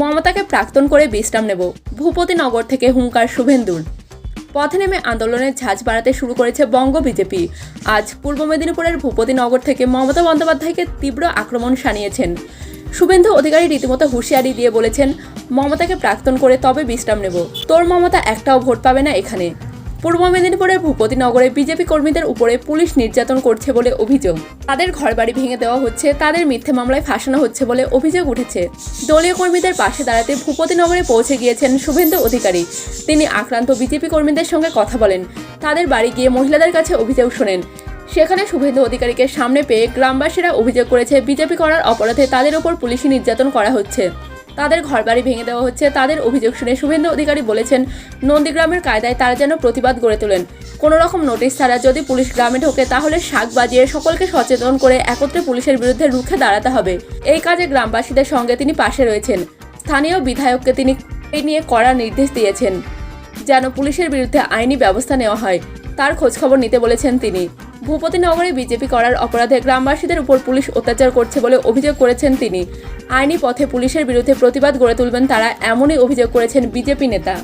মমতাকে প্রাক্তন করে বিশ্রাম নেব। ভূপতিনগর থেকে হুঙ্কার শুভেন্দুর। পথে নেমে আন্দোলনের ঝাঁজ বাড়াতে শুরু করেছে বঙ্গ বিজেপি। আজ পূর্ব মেদিনীপুরের ভূপতিনগর থেকে মমতা বন্দ্যোপাধ্যায়কে তীব্র আক্রমণ সানিয়েছেন শুভেন্দু অধিকারী রীতিমতো হুঁশিয়ারি দিয়ে বলেছেন, মমতাকে প্রাক্তন করে তবে বিশ্রাম নেব। তোর মমতা একটাও ভোট পাবে না এখানে। পূর্ব মেদিনীপুরের ভূপতিনগরে বিজেপি কর্মীদের উপরে পুলিশ নির্যাতন করছে বলে অভিযোগ। তাদের ঘরবাড়ি ভেঙে দেওয়া হচ্ছে, তাদের মিথ্যে মামলায় ফাঁসানো হচ্ছে বলে অভিযোগ উঠেছে। দলীয় কর্মীদের পাশে দাঁড়াতে ভূপতিনগরে পৌঁছে গিয়েছেন শুভেন্দু অধিকারী। তিনি আক্রান্ত বিজেপি কর্মীদের সঙ্গে কথা বলেন। তাদের বাড়ি গিয়ে মহিলাদের কাছে অভিযোগ শোনেন। সেখানে শুভেন্দু অধিকারীকে সামনে পেয়ে গ্রামবাসীরা অভিযোগ করেছে, বিজেপি করার অপরাধে তাদের ওপর পুলিশি নির্যাতন করা হচ্ছে। তাদের ঘরবাড়ি ভেঙে দেওয়া হচ্ছে। তাদের অভিযোগ শুনে শুভেন্দু অধিকারী বলেছেন, নন্দীগ্রামের কায়দায় তারা যেন প্রতিবাদ গড়ে তোলেন। কোনো রকম নোটিশ ছাড়া যদি পুলিশ গ্রামে ঢোকে, তাহলে শাক বাজিয়ে সকলকে সচেতন করে একত্রে পুলিশের বিরুদ্ধে রুখে দাঁড়াতে হবে। এই কাজে গ্রামবাসীদের সঙ্গে তিনি পাশে রয়েছেন। স্থানীয় বিধায়ককে তিনি এই নিয়ে কড়া নির্দেশ দিয়েছেন, যেন পুলিশের বিরুদ্ধে আইনি ব্যবস্থা নেওয়া হয়। তার খোঁজখবর নিতে বলেছেন তিনি। ভূপতিনগরে বিজেপি করার অপরাধে গ্রামবাসীদের উপর পুলিশ অত্যাচার করছে বলে অভিযোগ করেছেন তিনি। আইনি পথে পুলিশের বিরুদ্ধে প্রতিবাদ গড়ে তুলবেন তারা, এমনই অভিযোগ করেছেন বিজেপি নেতা।